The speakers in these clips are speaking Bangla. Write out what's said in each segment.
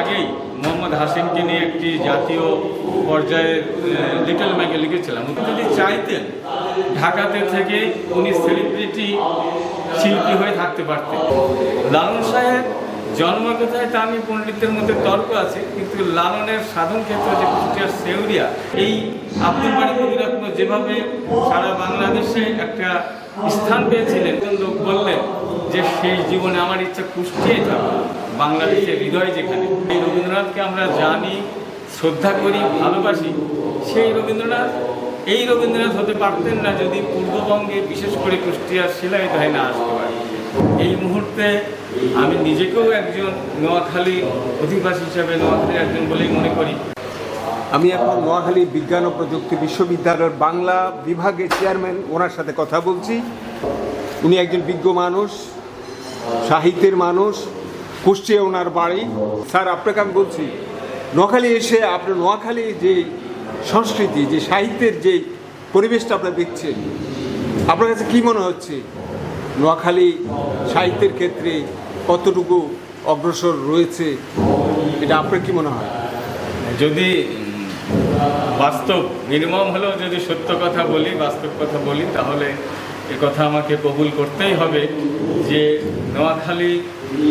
আগেই মোহাম্মদ হাসিমকে নিয়ে একটি জাতীয় পর্যায়ে লিটল ম্যাগে লিখেছিলাম। উনি যদি চাইতেন, ঢাকাতে থেকে উনি সেলিব্রিটি শিল্পী হয়ে থাকতে পারতেন। লালন সাহেব জন্ম কোথায় তা আমি পণ্ডিতদের মধ্যে তর্ক আছে, কিন্তু লালনের সাধন ক্ষেত্র যে কুষ্টিয়ার সেউরিয়া, এই আব্দুল বাড়ি কবিরত্ন যেভাবে সারা বাংলাদেশে একটা স্থান পেয়েছিলেন, একজন লোক বললেন যে শেষ জীবনে আমার ইচ্ছা কুষ্টিয়ায় থাকা বাংলাদেশের হৃদয় যেখানে। এই রবীন্দ্রনাথকে আমরা জানি, শ্রদ্ধা করি, ভালোবাসি। সেই রবীন্দ্রনাথ, এই রবীন্দ্রনাথ হতে পারতেন না যদি পূর্ববঙ্গে বিশেষ করে কুষ্টিয়ার শিলাই ধায় না আসতে পারে। এই মুহূর্তে আমি নিজেকেও একজন নোয়াখালী অধিবাসী হিসাবে, নোয়াখালীর একজন বলেই মনে করি। আমি এখন নোয়াখালী বিজ্ঞান ও প্রযুক্তি বিশ্ববিদ্যালয়ের বাংলা বিভাগের চেয়ারম্যান, ওনার সাথে কথা বলছি। উনি একজন বিজ্ঞ মানুষ, সাহিত্যের মানুষ, কুষ্টিয়া ওনার বাড়ি। স্যার, আপনাকে আমি বলছি, নোয়াখালী এসে আপনার নোয়াখালী যে সংস্কৃতি, যে সাহিত্যের যে পরিবেশটা আপনারা দেখছেন, আপনার কাছে কী মনে হচ্ছে? নোয়াখালী সাহিত্যের ক্ষেত্রে কতটুকু অগ্রসর রয়েছে, এটা আপনার কি মনে হয়? যদি বাস্তব, মিনিমাম হলেও যদি সত্য কথা বলি, বাস্তব কথা বলি, তাহলে এ কথা আমাকে কবুল করতেই হবে যে নোয়াখালী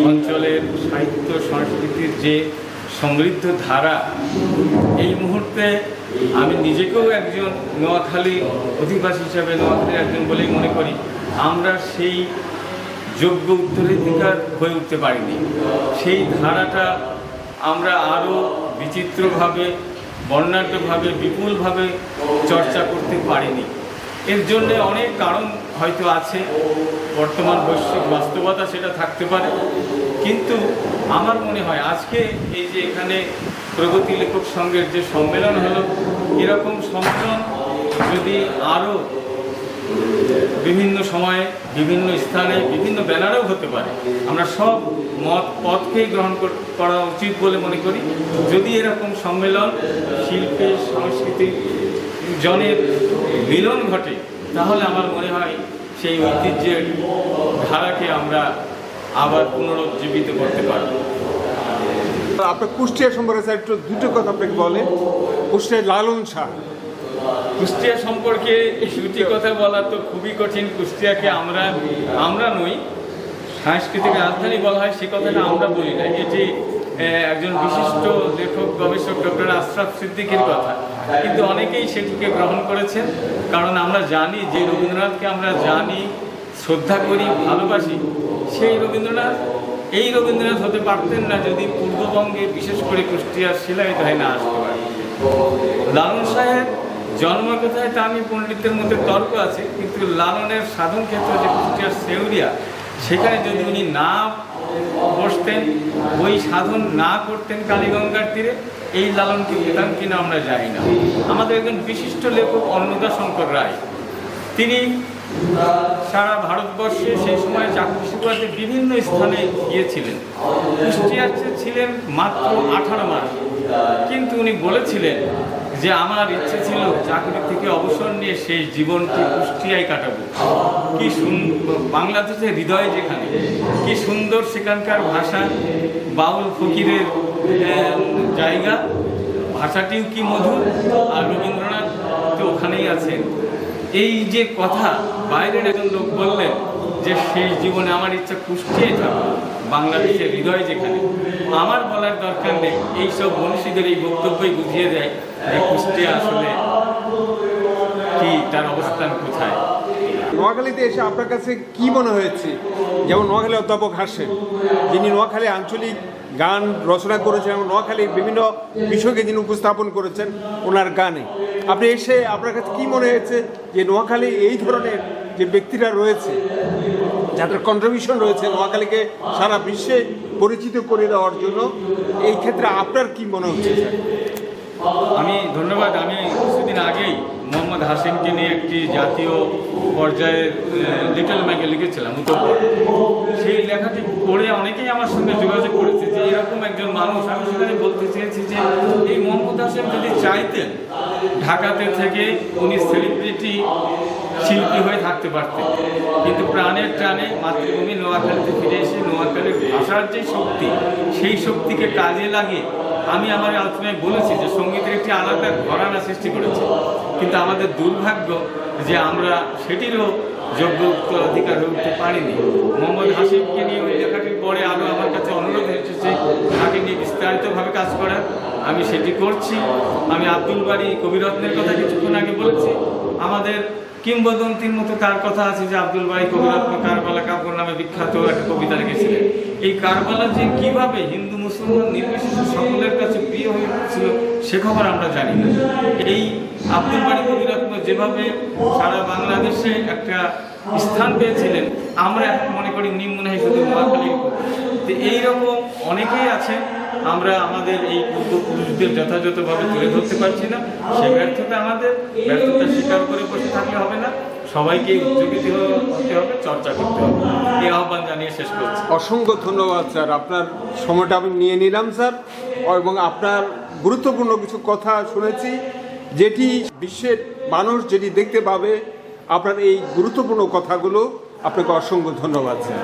অঞ্চলের সাহিত্য, সংস্কৃতির যে সমৃদ্ধ ধারা, এই মুহূর্তে আমি নিজেকেও একজন নোয়াখালী অধিবাসী হিসাবে, নোয়াখালীর একজন বলেই মনে করি। আমরা সেই যোগ্য উত্তরাধিকার হয়ে উঠতে পারিনি। সেই ধারাটা আমরা আরও বিচিত্রভাবে, বর্ণাঢ্যভাবে, বিপুলভাবে চর্চা করতে পারিনি। এর জন্য অনেক কারণ হয়তো আছে, বর্তমান বৈশ্বিক বাস্তবতা সেটা থাকতে পারে। কিন্তু আমার মনে হয় আজকে এই যে এখানে প্রগতি লেখক সংঘের যে সম্মেলন হলো, এরকম সম্মেলন যদি আরও বিভিন্ন সময়ে, বিভিন্ন স্থানে, বিভিন্ন ব্যানারেও হতে পারে। আমরা সব মত, পথকেই গ্রহণ করা উচিত বলে মনে করি। যদি এরকম সম্মেলন শিল্পের সংস্কৃতি জনের মিলন ঘটে, তাহলে আমার মনে হয় সেই ঐতিহ্যের ধারাকে আমরা আবার পুনরুজ্জীবিত করতে পারব। আপনার কুষ্টিয়া সম্পর্কে একটু দুটো কথা আপনাকে বলে। কুষ্টিয়ার লালন শাহ। কুষ্টিয়া সম্পর্কে দুটি কথা বলা তো খুবই কঠিন। কুষ্টিয়াকে আমরা আমরা নই। সাংস্কৃতিক রাজধানী বলা হয়, সে কথাটা আমরা বলি না। এটি একজন বিশিষ্ট লেখক, গবেষক ডক্টর আশরাফ সিদ্দিকের কথা। কিন্তু অনেকেই সেটিকে গ্রহণ করেছেন। কারণ আমরা জানি যে রবীন্দ্রনাথকে আমরা জানি, শ্রদ্ধা করি, ভালোবাসি। সেই রবীন্দ্রনাথ, এই রবীন্দ্রনাথ হতে পারতেন না যদি পূর্ববঙ্গে বিশেষ করে কুষ্টিয়ার শিলাই ধায় না আসতে পারে লালন সাহেব জন্ম কোথায় তা আমি পণ্ডিতদের মধ্যে তর্ক আছে, কিন্তু লালনের সাধন ক্ষেত্র যে কুষ্টিয়ার সেউরিয়া, সেখানে যদি উনি না বসতেন, ওই সাধন না করতেন কালীগঙ্গার তীরে, এই লালনকে পেতাম কিনা আমরা জানি না। আমাদের একজন বিশিষ্ট লেখক অন্নদা শঙ্কর রায়, তিনি সারা ভারতবর্ষে সেই সময় চাকরি শিকারতে বিভিন্ন স্থানে গিয়েছিলেন। কুষ্টিয়াতে ছিলেন মাত্র আঠারো মাস। কিন্তু উনি বলেছিলেন যে আমার ইচ্ছে ছিল চাকরি থেকে অবসর নিয়ে সেই জীবনটি কুষ্টিয়ায় কাটাবো। কি বাংলাদেশের হৃদয় যেখানে, কি সুন্দর সেখানকার ভাষা, বাউল ফকিরের জায়গা। ভাষাটিও কি মধুর? আর রবীন্দ্রনাথ তো ওখানেই আছেন। এই যে কথা, বাইরের একজন লোক বললেন যে শেষ জীবনে আমার ইচ্ছা কুষ্টিয়ে থাকা বাংলাদেশের হৃদয় যেখানে, আমার বলার দরকার নেই। এইসব মনীষীদের এই বক্তব্যই বুঝিয়ে দেয় যে কুষ্টিয়া আসলে কি, তার অবস্থান কোথায়। নোয়াখালীতে এসে আপনার কাছে কি মনে হয়েছে? যেমন নোয়াখালী অধ্যাপক হাসেন, যিনি নোয়াখালী আঞ্চলিক গান রচনা করেছেন এবং নোয়াখালীর বিভিন্ন বিষয়কে যিনি উপস্থাপন করেছেন, ওনার গানে। আপনি এসে আপনার কাছে কি মনে হয়েছে যে নোয়াখালী এই ধরনের যে ব্যক্তিরা রয়েছে যাদের কন্ট্রিবিউশন রয়েছে নোয়াখালীকে সারা বিশ্বে পরিচিত করে দেওয়ার জন্য, এই ক্ষেত্রে আপনার কি মনে হচ্ছে? আমি ধন্যবাদ। আমি কিছুদিন আগেই মোহাম্মদ হাসিমকে নিয়ে একটি জাতীয় পর্যায়ের লিটল ম্যাগে লিখেছিলাম, উত্তর সেই লেখাটি পড়ে অনেকেই আমার সঙ্গে যোগাযোগ করেছে যে এরকম একজন মানুষ। আমি সেখানে বলতে চেয়েছি যে এই মোহাম্মদ হাসিম যদি চাইতেন ঢাকাতে থেকে উনি সেলিব্রিটি শিল্পী হয়ে থাকতে পারতেন। কিন্তু প্রাণের টানে মাতৃভূমি নোয়াখালীতে ফিরে এসে নোয়াখালীর ভাষার যে শক্তি, সেই শক্তিকে কাজে লাগিয়ে আমি আমার আলোচনায় বলেছি যে সঙ্গীতের একটি আলাদা ঘরানা সৃষ্টি করেছে। কিন্তু আমাদের দুর্ভাগ্য যে আমরা সেটিরও যোগ্য উত্তরাধিকার হয়ে উঠতে পারিনি। মোহাম্মদ হাসিমকে নিয়ে ওই লেখাটির পরে আরও আমার কাছে অনুরোধ এসেছে, তাকে নিয়ে বিস্তারিতভাবে কাজ করার। আমি সেটি করছি। আমি আব্দুল বাড়ি কবিরত্নের কথা কিছুক্ষণ আগে বলেছি। আমাদের কিংবদন্তির মতো তার কথা আছে যে আব্দুল বাড়ি কবিরত্ন কারবালা কাপুর নামে বিখ্যাত একটা কবিতা লিখেছিলেন। এই কারবালা যে কীভাবে হিন্দু, মুসলমান, নির্বিশেষে সকলের কাছে প্রিয় হয়ে উঠছিল, সে খবর আমরা জানি না। এই আব্দুল বাড়ি কবিরত্ন যেভাবে সারা বাংলাদেশে একটা স্থান পেয়েছিলেন, আমরা মনে করি উনি মনে হয় শুধু তো এইরকম অনেকেই আছে আমরা আমাদের এই পূর্বপুরুষদের যথাযথভাবে তুলে ধরতে পারছি না। সে ব্যর্থতা আমাদের, ব্যর্থতা স্বীকার করে বসে থাকলে হবে না। সবাইকে উদ্যোগী হতে হবে, চর্চা করতে হবে। এই আহ্বান জানিয়ে শেষ করছি। অসংখ্য ধন্যবাদ, স্যার। আপনার সময়টা আমি নিয়ে নিলাম, স্যার। এবং আপনার গুরুত্বপূর্ণ কিছু কথা শুনেছি, যেটি বিশ্বের মানুষ যেটি দেখতে পাবে, আপনার এই গুরুত্বপূর্ণ কথাগুলো। আপনাকে অসংখ্য ধন্যবাদ, স্যার।